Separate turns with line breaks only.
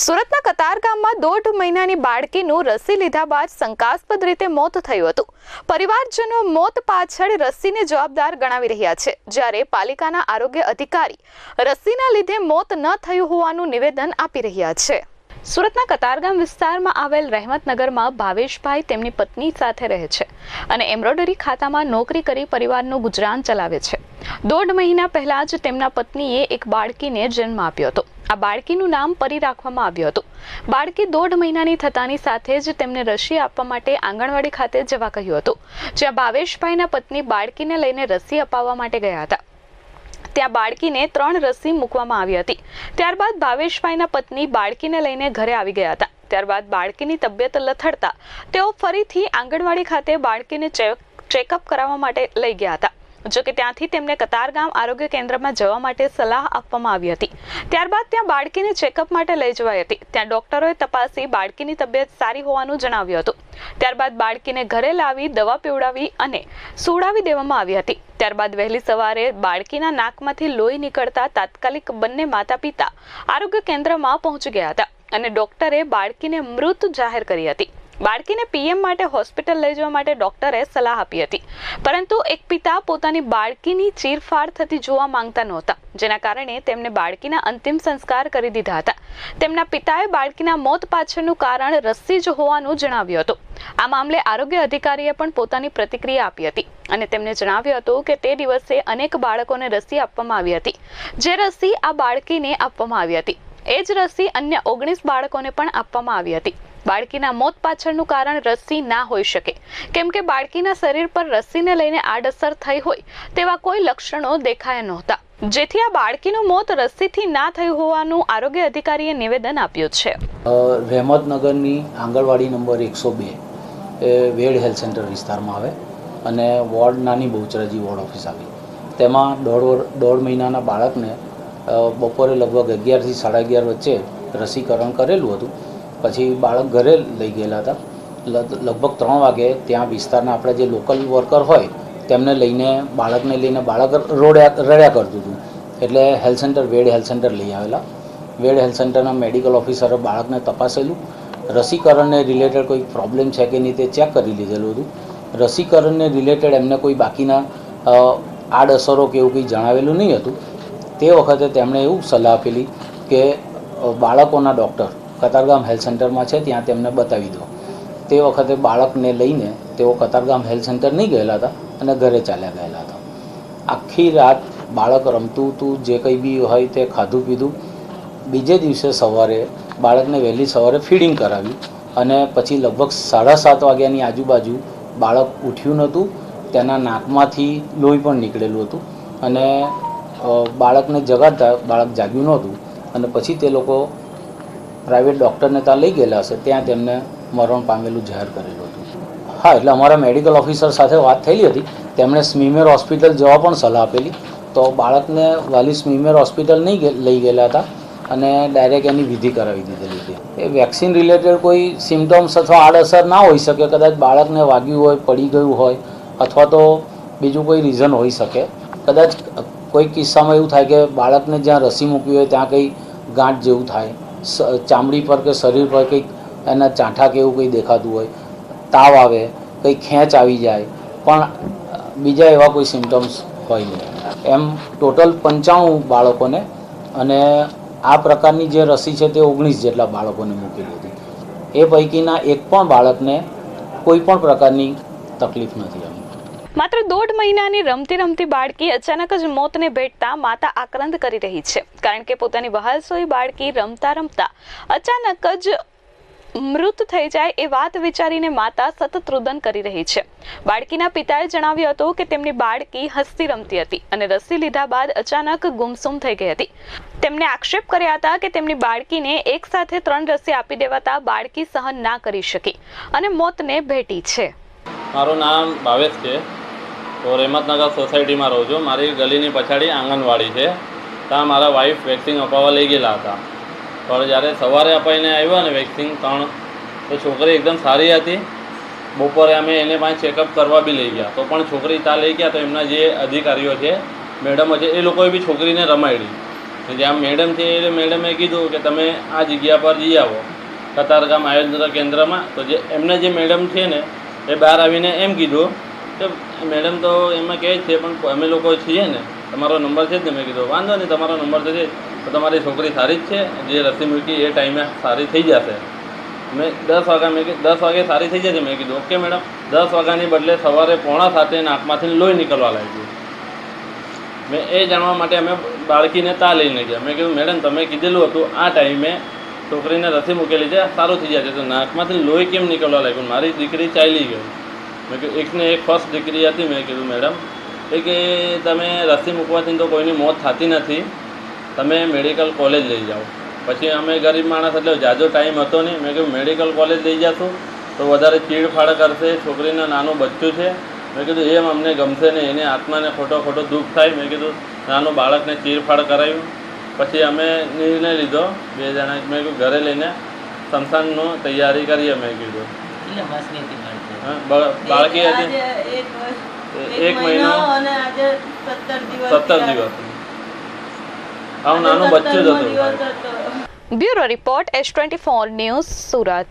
સુરતના કતારગામમાં દોઢ મહિનાની બાળકીનું રસી લીધા બાદ શંકાસ્પદ રીતે મોત થયું હતું. પરિવારજનો મોત પાછળ રસીને જવાબદાર ગણાવી રહ્યા છે. જ્યારે પાલિકાના આરોગ્ય અધિકારી રસીના લીધે મોત ન થયું હોવાનું નિવેદન આપી રહ્યા છે. સુરતના કતારગામ વિસ્તારમાં આવેલ રહેમતનગરમાં ભાવેશભાઈ તેમની પત્ની સાથે રહે છે અને એમ્બ્રોઇડરી ખાતામાં નોકરી કરી પરિવારનું ગુજરાન ચલાવે છે. દોઢ મહિના પહેલા જ તેમના પત્નીએ એક બાળકીને જન્મ આપ્યો હતો. આ બાળકીનું નામ પરી રાખવામાં આવ્યું હતું. બાળકી દોઢ મહિનાની થતાની સાથે જ તેમને રસી આપવા માટે આંગણવાડી ખાતે જવા કહ્યું હતું. જ્યાં ભાવેશભાઈના પત્ની બાળકીને લઈને રસી અપાવવા માટે ગયા હતા. ત્યાં બાળકીને ત્રણ રસી મૂકવામાં આવી હતી. ત્યારબાદ ભાવેશભાઈના પત્ની બાળકીને લઈને ઘરે આવી ગયા હતા. ત્યારબાદ બાળકીની તબિયત લથડતા તેઓ ફરીથી આંગણવાડી ખાતે બાળકીને ચેક- ચેકઅપ કરાવવા માટે લઈ ગયા હતા. જો કે ત્યાંથી તેમને કતારગામ આરોગ્ય કેન્દ્રમાં જવા માટે સલાહ આપવામાં આવી હતી. ત્યારબાદ ત્યાં બાળકીને ચેકઅપ માટે લઈ જવાઈ હતી. ત્યાં ડોક્ટરોએ તપાસી બાળકીની તબિયત સારી હોવાનું જણાવ્યું હતું. ત્યારબાદ બાળકીને ઘરે લાવી, દવા પીવડાવી અને સુવડાવી દેવામાં આવી હતી. ત્યારબાદ વહેલી સવારે બાળકીના નાકમાંથી લોહી નીકળતા તાત્કાલિક બંને માતા પિતા આરોગ્ય કેન્દ્રમાં પહોંચી ગયા હતા અને ડોક્ટરે બાળકીને મૃત જાહેર કરી હતી. બાળકીને પીએમ માટે હોસ્પિટલ લઈ જવા માટે ડોક્ટરે સલાહ આપી હતી. પરંતુ એક પિતા પોતાની બાળકીની ચીરફાડ થતી જોવા માંગતા નહોતા, જેના કારણે તેમને બાળકીના અંતિમ સંસ્કાર કરી દીધા હતા. તેમના પિતાએ બાળકીના મોત પાછળનું કારણ રસ્સી જ હોવાનું જણાવ્યું હતું. આ મામલે આરોગ્ય અધિકારીએ પણ પોતાની પ્રતિક્રિયા આપી હતી અને તેમને જણાવ્યું હતું કે તે દિવસે અનેક બાળકોને રસી આપવામાં આવી હતી. જે રસી આ બાળકીને આપવામાં આવી હતી. એ જ રસી અન્ય ઓગણીસ બાળકોને પણ આપવામાં આવી હતી. બાળકીના મોત પાછળનું કારણ રસી ના હોઈ શકે. કેમ કે બાળકીના શરીર પર રસીને લઈને આડઅસર થઈ હોય, તેવા કોઈ લક્ષણો દેખાયા નહોતા. જેથી આ બાળકીનું મોત રસીથી ના થયું હોવાનું આરોગ્ય અધિકારીએ નિવેદન આપ્યું છે.
રહેમતનગરની આંગણવાડી નંબર એકસો બે એ વેડ હેલ્થ સેન્ટર વિસ્તારમાં આવે અને વોર્ડ નાની બહુચરાજી વોર્ડ ઓફિસ આવી. તેમાં દોઢ દોઢ મહિનાના બાળકને બપોરે લગભગ અગિયારથી સાડા અગિયાર વચ્ચે રસીકરણ કરેલું હતું. પછી બાળક ઘરે લઈ ગયેલા હતા. લગભગ ત્રણ વાગે ત્યાં વિસ્તારના આપણા જે લોકલ વર્કર હોય, તેમને લઈને બાળકને લઈને બાળક રોડ્યા, રડ્યા કરતું હતું. એટલે health centre Ved health centre લઈ આવેલા. વેડ હેલ્થ સેન્ટરના મેડિકલ ઓફિસરે બાળકને તપાસેલું. રસીકરણને રિલેટેડ કોઈ પ્રોબ્લેમ છે કે નહીં તે ચેક કરી લીધેલું હતું. રસીકરણને રિલેટેડ એમને કોઈ બાકીના આડઅસરો કે એવું કંઈ જણાવેલું નહીં હતું. તે વખતે તેમણે એવું સલાહ આપેલી કે બાળકોના ડૉક્ટર કતારગામ હેલ્થ સેન્ટરમાં છે, ત્યાં તેમને બતાવી દો. તે વખતે બાળકને લઈને તેઓ કતારગામ હેલ્થ સેન્ટર નહીં ગયેલા હતા અને ઘરે ચાલ્યા ગયેલા હતા. આખી રાત બાળક રમતું હતું, જે કંઈ બી હોય તે ખાધું પીધું. બીજે દિવસે સવારે બાળકને વહેલી સવારે ફીડિંગ કરાવ્યું અને પછી લગભગ સાડા સાત વાગ્યાની આજુબાજુ બાળક ઉઠ્યું નહોતું, તેના નાકમાંથી લોહી પણ નીકળેલું હતું અને બાળકને જગાડતા બાળક જાગ્યું નહોતું અને પછી તે લોકો પ્રાઇવેટ ડૉક્ટરને ત્યાં લઈ ગયેલા હશે, ત્યાં તેમને મરણ પામેલું જાહેર કરેલું હતું. હા, એટલે અમારા મેડિકલ ઓફિસર સાથે વાત થયેલી હતી. તેમણે સ્મીમેર હોસ્પિટલ જવા પણ સલાહ આપેલી. તો બાળકને વાલી સ્મીમેર હોસ્પિટલ નહીં લઈ ગયેલા હતા અને ડાયરેક્ટ એની વિધિ કરાવી દીધેલી હતી. એ વેક્સિન રિલેટેડ કોઈ સિમ્ટમ્સ અથવા આડઅસર ના હોઈ શકે, કદાચ બાળકને વાગ્યું હોય, પડી ગયું હોય, અથવા તો બીજું કોઈ રીઝન હોઈ શકે. કદાચ કોઈ કિસ્સામાં એવું થાય કે બાળકને જ્યાં રસી મૂકવી હોય, ત્યાં કંઈ ગાંઠ જેવું થાય. ચામડી પર કે શરીર પર કંઈક એના ચાંઠા કે એવું કંઈ દેખાતું હોય, તાવ આવે, કંઈ ખેંચ આવી જાય, પણ બીજા એવા કોઈ સિમ્ટમ્સ હોય નહીં. એમ ટોટલ પંચાણું બાળકોને અને આ પ્રકારની જે રસી છે તે ઓગણીસ જેટલા બાળકોને મૂકેલી હતી એ પૈકીના એક પણ બાળકને કોઈ પણ પ્રકારની તકલીફ નથી આવી
માત્ર દોઢ મહિનાની રમતી રમતી બાળકી અચાનક જ મોતને ભેટતા માતા આક્રંદ કરી રહી છે. કારણ કે પોતાની બહાલસોઈ બાળકી રમતા રમતા અચાનક જ મૃત થઈ જાય એ વાત વિચારીને માતા સતત રુદન કરી રહી છે. બાળકીના પિતાએ જણાવ્યું હતું કે તેમની બાળકી હસતી રમતી હતી અને રસી લીધા બાદ અચાનક ગુમસુમ થઈ ગઈ હતી. તેમણે આક્ષેપ કર્યા હતા કે તેમની બાળકીને એક સાથે ત્રણ રસી આપી દેવાતા બાળકી સહન ના કરી શકી અને મોતને ભેટી છે.
મારું નામ ભાવેશ છે તો રહેમતનગર સોસાયટીમાં રહું છું. મારી ગલીની પછાડી આંગણવાડી છે. ત્યાં મારા વાઈફ વેક્સિન અપાવવા લઈ ગયેલા હતા. પણ જ્યારે સવારે અપાઈને આવ્યા ને વેક્સિન ત્રણ, તો છોકરી એકદમ સારી હતી. બપોરે અમે એને પાસે ચેકઅપ કરવા બી લઈ ગયા. તો પણ છોકરી ત્યાં લઈ ગયા તો એમના જે અધિકારીઓ છે મેડમો છે એ લોકોએ બી છોકરીને રમાડી. જ્યાં મેડમ છે, એ મેડમે કીધું કે તમે આ જગ્યા પર જઈ આવો. કતારગામ આયોજન કેન્દ્રમાં. તો જે એમને જે મેડમ છે ને, એ બહાર આવીને એમ કીધું કે મેડમ તો એમાં કહે છે, પણ અમે લોકો છીએ ને, તમારો નંબર છે જ ને. મેં કીધું, વાંધો નહીં, તમારો નંબર તો છે તો તમારી છોકરી સારી જ છે, જે રસી મૂકી એ ટાઈમે સારી થઈ જશે. મેં દસ વાગ્યા, મેં દસ વાગે સારી થઈ જશે? મેં કીધું, ઓકે મેડમ. દસ વાગ્યાની બદલે સવારે પોણા સાતે નાકમાંથી લોહી નીકળવા લાગ્યું. મેં એ જાણવા માટે અમે બાળકીને તા લઈને ગયા. મેં કીધું, મેડમ, તમે કીધેલું હતું, આ ટાઈમે છોકરીને રસી મૂકેલી છે, સારું થઈ જશે. તો નાકમાંથી લોહી કેમ નીકળવા લાગ્યું? મારી દીકરી ચાલી ગઈ. મેં કીધું, એકને એક ફર્સ્ટ દીકરી હતી, મેં કીધું, મેડમ, એ કે તમે રસી મૂકવાથી તો કોઈની મોત થતી નથી. તમે મેડિકલ કોલેજ લઈ જાઓ. પછી અમે ગરીબ માણસ એટલે જાજો ટાઈમ હતો નહીં. મેં કીધું મેડિકલ કોલેજ લઈ જશું તો વધારે ચીડફાડ કરશે, છોકરીને નાનું બચ્ચું છે. મેં કીધું, એમ અમને ગમશે નહીં. એને આત્માને ખોટો ખોટો દુઃખ થાય. મેં કીધું, નાનું બાળકને ચીરફાડ કરાવ્યું પછી અમે નિર્ણય લીધો, બે જણા મેં કીધું, ઘરે લઈને સંસાનનું તૈયારી કરીએ. મેં કીધું.
બાળકી
હા, બ- બાળકી હતી?
આજે એક મહિનો?
મહિનો
અને આજે સત્તર દિવસ
આવું નાનું બચ્ચું જ
હતું.
Bureau report S twenty four news Surat.